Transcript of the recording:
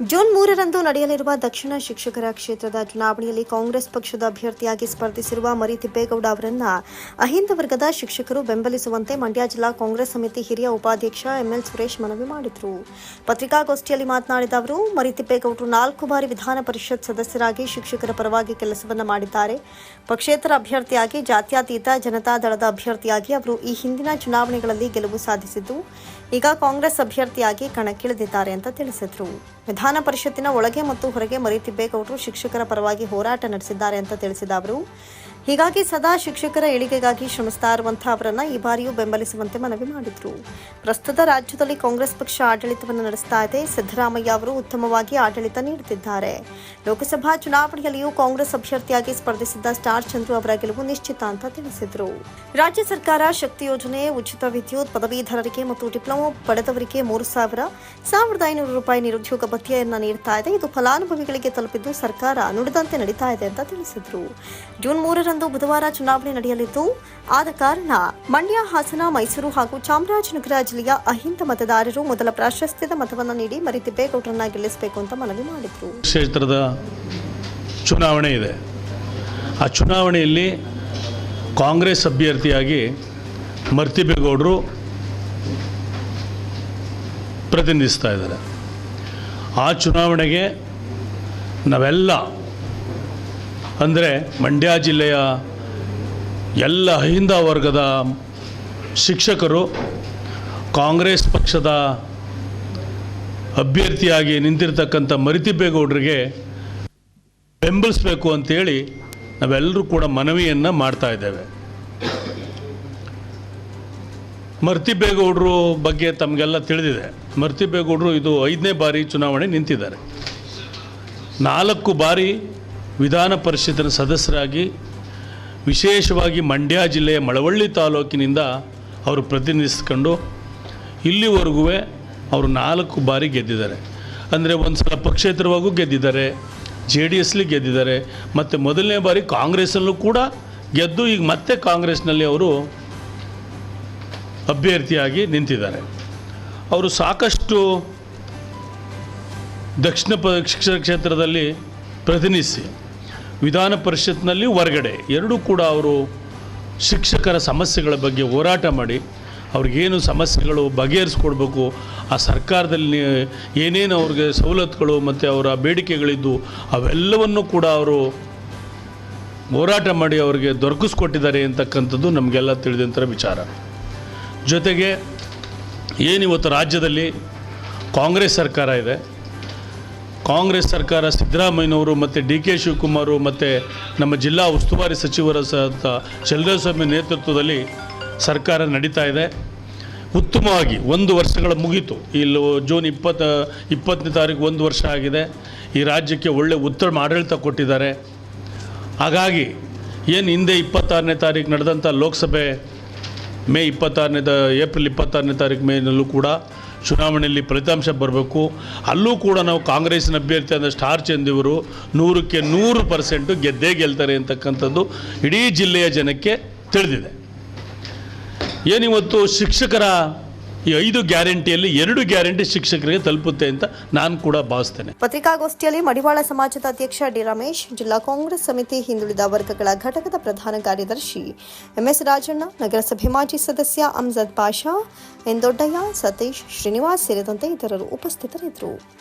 June ಮೂರರಂದು ನಡೆಯಲಿರುವ ದಕ್ಷಿಣ ಶಿಕ್ಷಕರ ಕ್ಷೇತ್ರದ ಚುನಾವಣೆಯಲ್ಲಿ ಕಾಂಗ್ರೆಸ್ ಪಕ್ಷದ ಅಭ್ಯರ್ಥಿಯಾಗಿ ಸ್ಪರ್ಧಿಸಿರುವ ಮರಿ ತಿಪ್ಪೇಗೌಡ ಅವರನ್ನ ಅಹಿಂದ ವರ್ಗದ ಶಿಕ್ಷಕರು ಬೆಂಬಲಿಸುವಂತೆ ಮಂಡ್ಯ ಜಿಲ್ಲಾ ಕಾಂಗ್ರೆಸ್ ಸಮಿತಿ ಹಿರಿಯ ಉಪಾಧ್ಯಕ್ಷ ಎಂಎಲ್ ಸುರೇಶ್ ಮನವಿ ಮಾಡಿದರು. ಪತ್ರಿಕಾಗೋಷ್ಠಿಯಲ್ಲಿ ಮಾತನಾಡಿದ ಅವರು, ಮರಿ ತಿಪ್ಪೇಗೌಡರು ನಾಲ್ಕು ಬಾರಿ ವಿಧಾನ ಪರಿಷತ್ ಸದಸ್ಯರಾಗಿ ಶಿಕ್ಷಕರ ಪರವಾಗಿ ಕೆಲಸವನ್ನು ಮಾಡಿದ್ದಾರೆ. ಪಕ್ಷೇತರ ಅಭ್ಯರ್ಥಿಯಾಗಿ ಜಾತ್ಯತೀತ ಜನತಾದಳದ ಅಭ್ಯರ್ಥಿಯಾಗಿ ಅವರು ಈ ಹಿಂದಿನ ಚುನಾವಣೆಗಳಲ್ಲಿ ಗೆಲುವು ಸಾಧಿಸಿದ್ದು ಈಗ ಕಾಂಗ್ರೆಸ್ ಅಭ್ಯರ್ಥಿಯಾಗಿ ಕಣಕ್ಕಿಳಿದಿದ್ದಾರೆ ಅಂತ ತಿಳಿಸಿದರು. ವಿಧಾನ ಪರಿಷತ್ತಿನ ಒಳಗೆ ಮತ್ತು ಹೊರಗೆ ಮರಿತಿಬ್ಬೇಗೌಡರು ಶಿಕ್ಷಕರ ಪರವಾಗಿ ಹೋರಾಟ ನಡೆಸಿದ್ದಾರೆ ಅಂತ ತಿಳಿಸಿದ ಅವರು. ಹೀಗಾಗಿ ಸದಾ ಶಿಕ್ಷಕರ ಏಳಿಗೆಗಾಗಿ ಶ್ರಮಿಸ್ತಾ ಇರುವಂತಹ ಅವರನ್ನ ಈ ಬಾರಿಯೂ ಬೆಂಬಲಿಸುವಂತೆ ಮನವಿ ಮಾಡಿದ್ರು. ಪ್ರಸ್ತುತ ರಾಜ್ಯದಲ್ಲಿ ಕಾಂಗ್ರೆಸ್ ಪಕ್ಷ ಆಡಳಿತವನ್ನು ನಡೆಸ್ತಾ ಇದೆ. ಸಿದ್ದರಾಮಯ್ಯ ಅವರು ಉತ್ತಮವಾಗಿ ಆಡಳಿತ ನೀಡುತ್ತಿದ್ದಾರೆ. ಲೋಕಸಭಾ ಚುನಾವಣೆಯಲ್ಲಿಯೂ ಕಾಂಗ್ರೆಸ್ ಅಭ್ಯರ್ಥಿಯಾಗಿ ಸ್ಪರ್ಧಿಸಿದ್ದ ಸ್ಟಾರ್ ಚಂದ್ರು ಅವರ ಗೆಲುವು ನಿಶ್ಚಿತ ಅಂತ ತಿಳಿಸಿದರು. ರಾಜ್ಯ ಸರ್ಕಾರ ಶಕ್ತಿ ಯೋಜನೆ, ಉಚಿತ ವಿದ್ಯುತ್, ಪದವೀಧರರಿಗೆ ಮತ್ತು ಡಿಪ್ಲೊಮಾ ಪಡೆದವರಿಗೆ ಮೂರು ಸಾವಿರ ಸಾವಿರದ ಐನೂರು ರೂಪಾಯಿ ನಿರುದ್ಯೋಗ ಭತ್ಯೆಯನ್ನು ನೀಡ್ತಾ ಇದೆ. ಇದು ಫಲಾನುಭವಿಗಳಿಗೆ ತಲುಪಿದ್ದು ಸರ್ಕಾರ ನುಡಿದಂತೆ ನಡೀತಾ ಇದೆ ಅಂತ ತಿಳಿಸಿದರು. ಜೂನ್ ಮೂರರಂದು ಬುಧವಾರ ಚುನಾವಣೆ ನಡೆಯಲಿದ್ದು, ಆದ ಕಾರಣ ಮಂಡ್ಯ, ಹಾಸನ, ಮೈಸೂರು ಹಾಗೂ ಚಾಮರಾಜನಗರ ಜಿಲ್ಲೆಯ ಅಹಿಂದ ಮತದಾರರು ಮೊದಲ ಪ್ರಾಶಸ್ತ್ಯದ ಮತವನ್ನು ನೀಡಿ ಮರಿತಿಬ್ಬೇಗೌಡರನ್ನ ಗೆಲ್ಲಿಸಬೇಕು ಅಂತ ಮನವಿ ಮಾಡಿದರು. ಕ್ಷೇತ್ರದ ಚುನಾವಣೆ ಇದೆ. ಆ ಚುನಾವಣೆಯಲ್ಲಿ ಕಾಂಗ್ರೆಸ್ ಅಭ್ಯರ್ಥಿಯಾಗಿ ಮರ್ತಿಬೇಗೌಡರು ಪ್ರತಿನಿಧಿಸ್ತಾ ಇದ್ದಾರೆ. ಆ ಚುನಾವಣೆಗೆ ನಾವೆಲ್ಲ ಅಂದರೆ ಮಂಡ್ಯ ಜಿಲ್ಲೆಯ ಎಲ್ಲ ಅಹಿಂದ ವರ್ಗದ ಶಿಕ್ಷಕರು ಕಾಂಗ್ರೆಸ್ ಪಕ್ಷದ ಅಭ್ಯರ್ಥಿಯಾಗಿ ನಿಂತಿರ್ತಕ್ಕಂಥ ಮರಿತಿಬ್ಬೇಗೌಡರಿಗೆ ಬೆಂಬಲಿಸಬೇಕು ಅಂತೇಳಿ ನಾವೆಲ್ಲರೂ ಕೂಡ ಮನವಿಯನ್ನು ಮಾಡ್ತಾ ಇದ್ದೇವೆ. ಮರ್ತಿಬೇಗೌಡರು ಬಗ್ಗೆ ತಮಗೆಲ್ಲ ತಿಳಿದಿದೆ. ಮರ್ತಿಬೇಗೌಡರು ಇದು ಐದನೇ ಬಾರಿ ಚುನಾವಣೆ ನಿಂತಿದ್ದಾರೆ. ನಾಲ್ಕು ಬಾರಿ ವಿಧಾನ ಪರಿಷತ್ತಿನ ಸದಸ್ಯರಾಗಿ, ವಿಶೇಷವಾಗಿ ಮಂಡ್ಯ ಜಿಲ್ಲೆಯ ಮಳವಳ್ಳಿ ತಾಲೂಕಿನಿಂದ ಅವರು ಪ್ರತಿನಿಧಿಸ್ಕೊಂಡು ಇಲ್ಲಿವರೆಗೂ ಅವರು ನಾಲ್ಕು ಬಾರಿ ಗೆದ್ದಿದ್ದಾರೆ. ಅಂದರೆ ಒಂದು ಸಲ ಪಕ್ಷೇತರವಾಗೂ ಗೆದ್ದಿದ್ದಾರೆ, ಜೆ ಡಿ ಎಸ್ಲಿ ಗೆದ್ದಿದ್ದಾರೆ, ಮತ್ತು ಮೊದಲನೇ ಬಾರಿ ಕಾಂಗ್ರೆಸ್ಸಲ್ಲೂ ಕೂಡ ಗೆದ್ದು ಈಗ ಮತ್ತೆ ಕಾಂಗ್ರೆಸ್ನಲ್ಲಿ ಅವರು ಅಭ್ಯರ್ಥಿಯಾಗಿ ನಿಂತಿದ್ದಾರೆ. ಅವರು ಸಾಕಷ್ಟು ದಕ್ಷಿಣ ಪ, ಶಿಕ್ಷಣ ಕ್ಷೇತ್ರದಲ್ಲಿ ಪ್ರತಿನಿಧಿಸಿ ವಿಧಾನ ಪರಿಷತ್ನಲ್ಲಿ ಹೊರಗಡೆ ಎರಡೂ ಕೂಡ ಅವರು ಶಿಕ್ಷಕರ ಸಮಸ್ಯೆಗಳ ಬಗ್ಗೆ ಹೋರಾಟ ಮಾಡಿ ಅವ್ರಿಗೇನು ಸಮಸ್ಯೆಗಳು ಬಗೆಹರಿಸ್ಕೊಡ್ಬೇಕು, ಆ ಸರ್ಕಾರದಲ್ಲಿ ಏನೇನು ಅವ್ರಿಗೆ ಸವಲತ್ತುಗಳು ಮತ್ತು ಅವರ ಬೇಡಿಕೆಗಳಿದ್ದು ಅವೆಲ್ಲವನ್ನು ಕೂಡ ಅವರು ಹೋರಾಟ ಮಾಡಿ ಅವರಿಗೆ ದೊರಕಿಸ್ಕೊಟ್ಟಿದ್ದಾರೆ ಅಂತಕ್ಕಂಥದ್ದು ನಮಗೆಲ್ಲ ತಿಳಿದಂಥ ವಿಚಾರ. ಜೊತೆಗೆ ಏನಿವತ್ತು ರಾಜ್ಯದಲ್ಲಿ ಕಾಂಗ್ರೆಸ್ ಸರ್ಕಾರ ಇದೆ ಕಾಂಗ್ರೆಸ್ ಸರ್ಕಾರ ಸಿದ್ದರಾಮಯ್ಯನವರು ಮತ್ತು ಡಿ ಕೆ ಶಿವಕುಮಾರು ಮತ್ತು ನಮ್ಮ ಜಿಲ್ಲಾ ಉಸ್ತುವಾರಿ ಸಚಿವರ ಸಹ ಚಂದ್ರಸ್ವಾಮಿ ನೇತೃತ್ವದಲ್ಲಿ ಸರ್ಕಾರ ನಡೀತಾ ಇದೆ. ಉತ್ತಮವಾಗಿ ಒಂದು ವರ್ಷಗಳ ಮುಗೀತು. ಇಲ್ಲಿ ಜೂನ್ ಇಪ್ಪತ್ತ, ಇಪ್ಪತ್ತನೇ ತಾರೀಕು ಒಂದು ವರ್ಷ ಆಗಿದೆ. ಈ ರಾಜ್ಯಕ್ಕೆ ಒಳ್ಳೆ ಉತ್ತಮ ಆಡಳಿತ ಕೊಟ್ಟಿದ್ದಾರೆ. ಹಾಗಾಗಿ ಏನು ಹಿಂದೆ ಇಪ್ಪತ್ತಾರನೇ ತಾರೀಕು ನಡೆದಂಥ ಲೋಕಸಭೆ ಮೇ ಇಪ್ಪತ್ತಾರನೇ ಏಪ್ರಿಲ್ ಇಪ್ಪತ್ತಾರನೇ ತಾರೀಕು ಮೇನಲ್ಲೂ ಕೂಡ ಚುನಾವಣೆಯಲ್ಲಿ ಫಲಿತಾಂಶ ಬರಬೇಕು. ಅಲ್ಲೂ ಕೂಡ ನಾವು ಕಾಂಗ್ರೆಸ್ನ ಅಭ್ಯರ್ಥಿ ಆದ ಸ್ಟಾರ್ ಚಂದಿವರು ನೂರಕ್ಕೆ ನೂರು ಪರ್ಸೆಂಟು ಗೆದ್ದೇ ಗೆಲ್ತಾರೆ ಅಂತಕ್ಕಂಥದ್ದು ಇಡೀ ಜಿಲ್ಲೆಯ ಜನಕ್ಕೆ ತಿಳಿದಿದೆ. ಏನಿವತ್ತು ಶಿಕ್ಷಕರ ಈ ಐದು ಗ್ಯಾರಂಟಿಯಲ್ಲಿ ಎರಡು ಗ್ಯಾರಂಟಿ ಶಿಕ್ಷಕರಿಗೆ ತಲುಪುತ್ತೆ ಅಂತ ನಾನು ಕೂಡ ಭಾವಿಸ್ತೇನೆ. ಪತ್ರಿಕಾಗೋಷ್ಠಿಯಲ್ಲಿ ಮಡಿವಾಳ ಸಮಾಜದ ಅಧ್ಯಕ್ಷ ಡಿ. ರಮೇಶ್, ಜಿಲ್ಲಾ ಕಾಂಗ್ರೆಸ್ ಸಮಿತಿ ಹಿಂದುಳಿದ ವರ್ಗಗಳ ಘಟಕದ ಪ್ರಧಾನ ಕಾರ್ಯದರ್ಶಿ ಎಂಎಸ್ ರಾಜಣ್ಣ, ನಗರಸಭೆ ಮಾಜಿ ಸದಸ್ಯ ಅಮ್ಜದ್ ಪಾಷಾ, ಎನ್. ದೊಡ್ಡಯ್ಯ, ಸತೀಶ್ ಶ್ರೀನಿವಾಸ್ ಸೇರಿದಂತೆ ಇತರರು ಉಪಸ್ಥಿತರಿದ್ದರು.